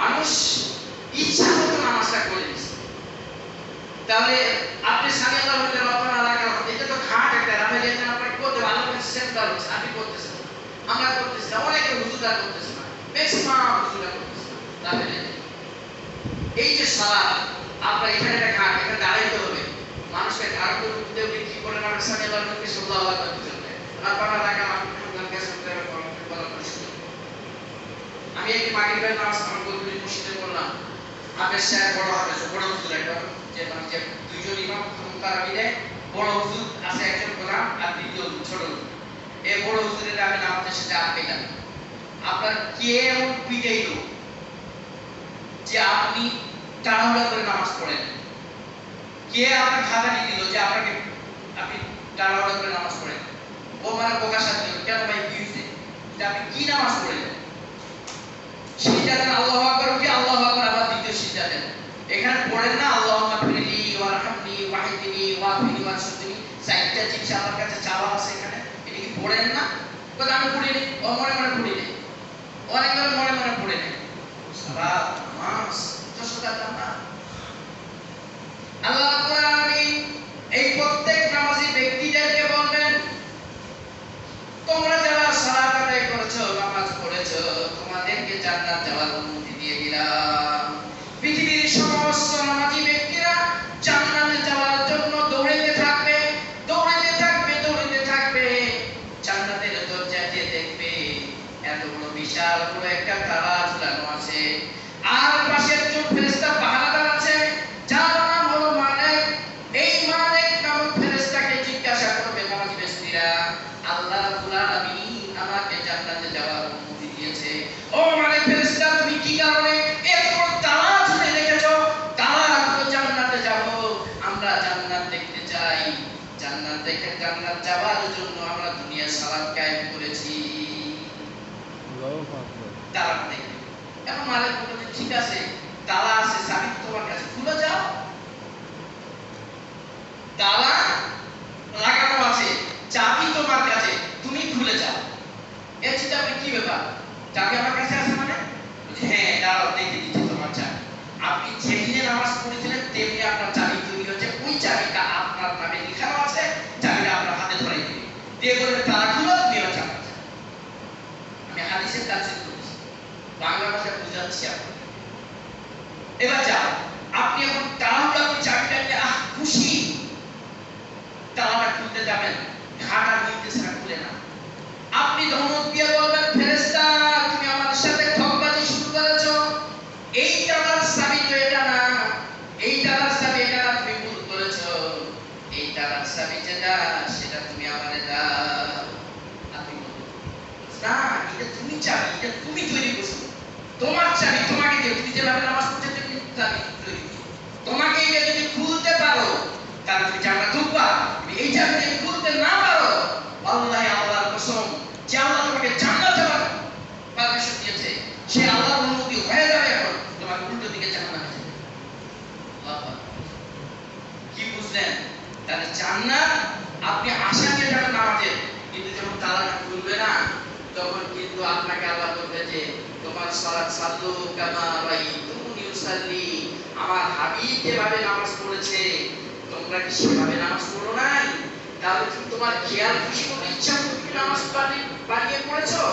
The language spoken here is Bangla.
মানুষ ইচ্ছা মতো নামাজটা করে দিচ্ছে তাহলে আপনি স্বামী আল্লাহ হলে লাকাল হামদ এটা তো ঘাট একটা রাফে যেতে আপনার করতে ভালো করে সেন্টার হচ্ছে আপনি করতেছেন। আমরা করতেছি না অনেকে হুজুরা করতেছে না ম্যাক্সিমাম হুজুরা করতেছে না এই যে সালাদ আপনার এখানে একটা ঘাট এখানে দাঁড়াইতে হবে মানুষকে ঘাট করে উঠতে উঠে কি করে না স্বামী আল্লাহ লাকাল হামদ হামদান কাসীরান তাইয়্যিবান মুবারাকান ফীহি আমি একটি মাগরিবের নামাজ আমার সাহেব বড় বড় একটা যে মানে যে দুইজন ইমাম, তারা মিলে বড় আছে একজন প্রধান আর দ্বিতীয় ছোট আপনার কে এমন পিটাইল যে আপনি করে নামাজ পড়েন? কে দিল যে আপনাকে আপনি করে নামাজ পড়েন? ও মানে প্রকাশ দিল কেন ভাই, কি আপনি কি নামাজ আকবার উঠে আল্লাহু এখানে পড়েন না আল্লাহুম্মা ফিরলি ওয়ারহামনি ওয়াহদিনি ওয়াফিনি ওয়ারসুদনি সাইটটা চিকিৎসা আমার কাছে চাওয়া আছে এখানে এটা কি পড়েন না বলে আমি পড়ি নি ও মনে মনে পড়ি নি অনেকবার মনে মনে পড়ে নেই সালাত নামাজ যশোদা না আল্লাহ আলামিন এই প্রত্যেক নামাজি ব্যক্তিদেরকে বলবেন তোমরা যারা সালাত আদায় করেছ নামাজ পড়েছো তোমাদেরকে জান্নাত যাওয়ার বিশাল বড় একটা তালা ঝুলানো আছে। আর পাশে একজন ফেরেশতা পাহারাদার আছে, যার নাম হলো মালিক, এই মালিক নামক ফেরেশতাকে জিজ্ঞাসা করবে, নামাজি ব্যক্তিরা আল্লাহ রাব্বুল আলামিন আমাকে জান্নাতে যাওয়ার অনুমতি দিয়েছে। ও মানে ফেরেশতা, তুমি কি কারণে এত বড় তালা ঝুলে রেখেছো? তালা তো জান্নাতে যাব। আমরা জান্নাত দেখতে চাই। জান্নাত দেখে জান্নাত যাওয়ার জন্য আমরা দুনিয়া সালাত কায়েম করেছি। ঠিক আছে তালা আছে চাবি তোমার কাছে। খুলে যাও। তালা লাগানো আছে, চাবি তোমার কাছে, তুমি খুলে যাও। এর চিন্তা কি ব্যাপার? চাবি আমার কাছে আপনি এখন তাড়াহুড়া করে তুমি আমাদের সাথে ঠকবাজি শুরু করেছ। এই না এই চাবি এটা না। তুমি এই তালার চাবি যেটা, সেটা তুমি আমাদের দাও আপনি বলবেন না এটা তুমি চাবি তুমি তৈরি করছ। তোমার চাবি, তোমাকে দিয়ে তুমি যেভাবে নামাজ পড়তে তেমনি চাবি তৈরি তোমাকে এটা যদি খুলতে পারো। তাহলে তুমি জান্নাত ঢুকবা এই চাবি যদি খুলতে না পারো আল্লাহ আল্লাহর কসম, যে আল্লাহ তোমাকে জান্নাত দেওয়ার পারমিশন দিয়েছে, সে আল্লাহর অনুমতি হয়ে যাবে এখন। তোমাকে উল্টো দিকে জান্নাত যাবে কি বুঝলেন? তাহলে জান্নাত, আপনি আশা নিয়ে যাবেন নামাজের কিন্তু যখন তালাটা খুলবে না, তখন কিন্তু আপনাকে আল্লাহ বলবে যে তোমার সালাত নামাজ পড়েছে, তোমরা কি সেভাবে নামাজ নাই? তাহলে তুমি তোমার খেয়াল খুশি মতো ইচ্ছা করে নামাজ বানিয়ে পড়েছো?